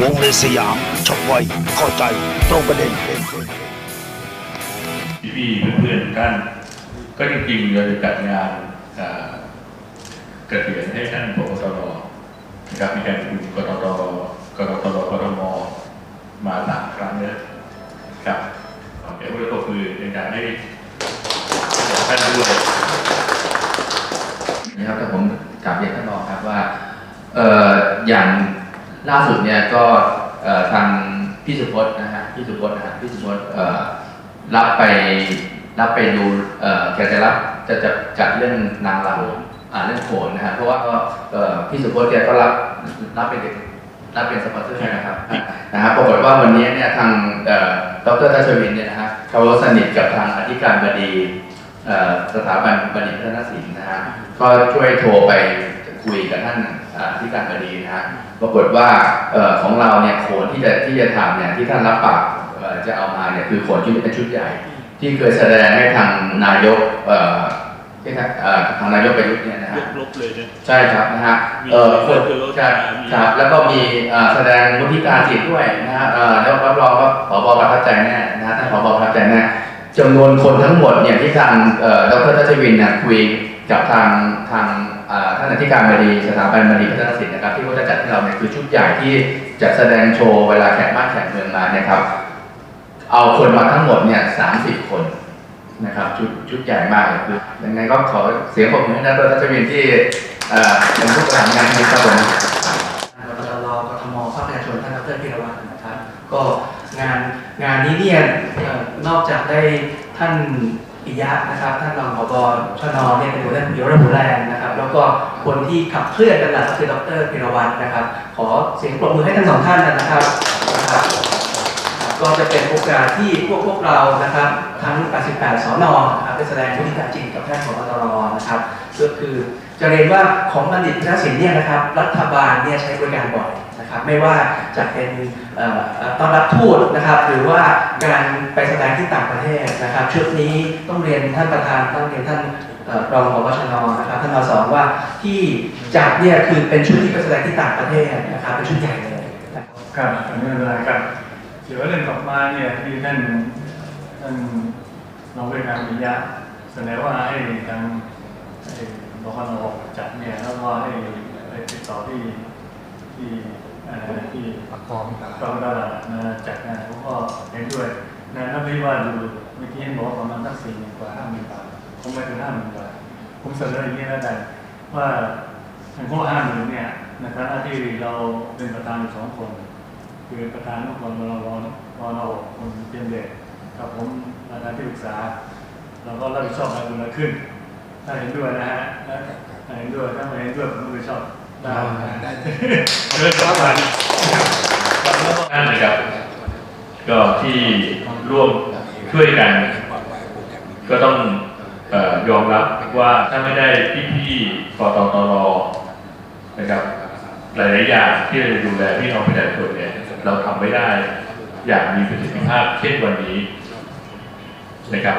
วงเลสยามชกไวเข้าใจตรงประเด็นพี่ๆเพื่อนๆท่านก็จริงๆเราจะจัดงานอ่าเกษียณให้ท่านพบตรนะครับมีการประชุมกตรกตรกตมมาสามครั้งแล้วครับเดี๋ยวเราก็คือในการให้ท่านด้วยนะครับแต่ผมกลับเรียนท่านรองครับว่าอย่าง ล่าสุดเนี่ยก็เอ่อทางพี่สุพจน์นะฮะพี่สุพจน์นะฮะพี่สุพจน์เอ่อรับไปรับไปดูเอ่อแกจะรับจะจะจัดเรื่องนางรำอ่าเรื่องโขนนะฮะเพราะว่าก็เอ่อพี่สุพจน์แกก็รับรับเป็นรับเป็นสปอนเซอร์นะครับนะครับปรากฏว่าวันนี้เนี่ยทางเอ่อดรทัชวินเนี่ยนะฮะเขาสนิทกับทางอธิการบดีเอ่อสถาบันบัณฑิตพัฒนศิลป์นะฮะก็ช่วยโทรไปคุยกับท่านอ่าที่การบดีนะฮะปรากฏว่าเอ่อของเราเนี่ยโขนที่จะที่จะทำเนี่ยที่ท่านรับปากเอ่อจะเอามาเนี่ยคือโขนชุดเป็นชุดใหญ่ ที่เคยแสดงให้ทางนายกเอ่อที่ทางเอ่อทางนายกประยุทธ์เนี่ยนะฮะลบเลยนะใช่ครับนะฮะมีเอ่อคนคือรถครับมีครับแล้วก็มีเอ่อแสดงมุทิตาจิตด้วยนะฮะเอ่อแล้วรับรองว่าผบประทับใจแน่นะฮะท่านผบประทับใจแน่จำนวนคนทั้งหมดเนี่ยที่ทางเอ่อดรทัชวินเนี่ยคุยกับทางทางท่านอธิการบดีสถาบันบัณฑิตพัฒนศิลป์นะครับที่เขาจะจัดให้เราเนี่ยคือชุดใหญ่ที่จะแสดงโชว์เวลาแขกบ้านแขกเมืองมาเนี่ยครับเอาคนมาทั้งหมดเนี่ยสามสิบคนนะครับชุดชุดใหญ่มากเลยคือยังไงก็ขอเสียงปรบมือให้นักรัฐวินที่เอ่เป็นผู้ประสานงานนี้ครับผมกตรกทมภาคประชาชนท่านดรพิรวัตรนะครับ ก็งานงานนี้เนี่ยนอกจากได้ท่าน ปิยะนะครับท่านรองผบชนเนี่ยเป็นหัวหน้าผู้ระบุแรงนะครับ แล้วก็คนที่ขับเคลื่อนกันหลักก็คือดรพิรวัตรนะครับ ขอเสียงปรบมือให้ทั้งสองท่านนะครับนะครับก็จะเป็นโอกาสที่พวกพวกเรานะครับ ทั้ง 88 สนนะครับได้แสดงพฤติกรรมจริงกับท่านของตรนะครับก็คือจะเรียนว่าของบัณฑิตคณะศิลป์เนี่ยนะครับ รัฐบาลเนี่ยใช้บริการบ่อย นะครับไม่ว่าจะเป็นต้อนรับทูตนะครับ หรือว่าการไปแสดงที่ต่างประเทศนะครับ ชุดนี้ต้องเรียนท่านประธานต้องเรียนท่านเอ่อรองผบชนนะครับท่านมาสอนว่าที่จัดเนี่ยคือเป็นชุดที่ไปแสดงที่ต่างประเทศนะครับเป็นชุดใหญ่เลยครับครับอันนี้ไม่เป็นไรครับเดี๋ยวเรื่องต่อมาเนี่ยที่ท่านท่านรองผู้การปิยะเสนอว่าให้ทางไอ้บคนจัดเนี่ยแล้วก็ให้ไปติดต่อที่ที่ ที่ปากคลองตลาดมาจัดงานผมก็เห็นด้วยนะถ้าไม่ว่าดูเมื่อกี้เห็นบอกว่าประมาณสักสี่หมื่นกว่าห้าหมื่นบาทคงไม่ถึงห้าหมื่นบาทผมเสนออย่างนี้แล้วกันว่าทางพวกห้าหมื่นเนี่ยในฐานะที่เราเป็นประธานอยู่สองคน คือประธานทุกคนวรวรวรหกคนเตรียมเด็กกับผมประธานที่ปรึกษาเราก็รับผิดชอบรายบุญละขึ้นถ้าเห็นด้วยนะฮะถ้าเห็นด้วยถ้าไม่เห็นด้วยผมไม่ชอบ ได้ได้เชิญครับผ่านท่นนะครับ ก็ที่ร่วมช่วยกัน ก็ต้องออยอมรับว่าถ้าไม่ได้พี่ๆกตตรนะครับหลายๆอย่างที่เราจะดูแลพี่น้องประชาชนเนี่ยเราทำไม่ได้อย่างมีประสิทธิภาพเช่นวันนี้นะครับ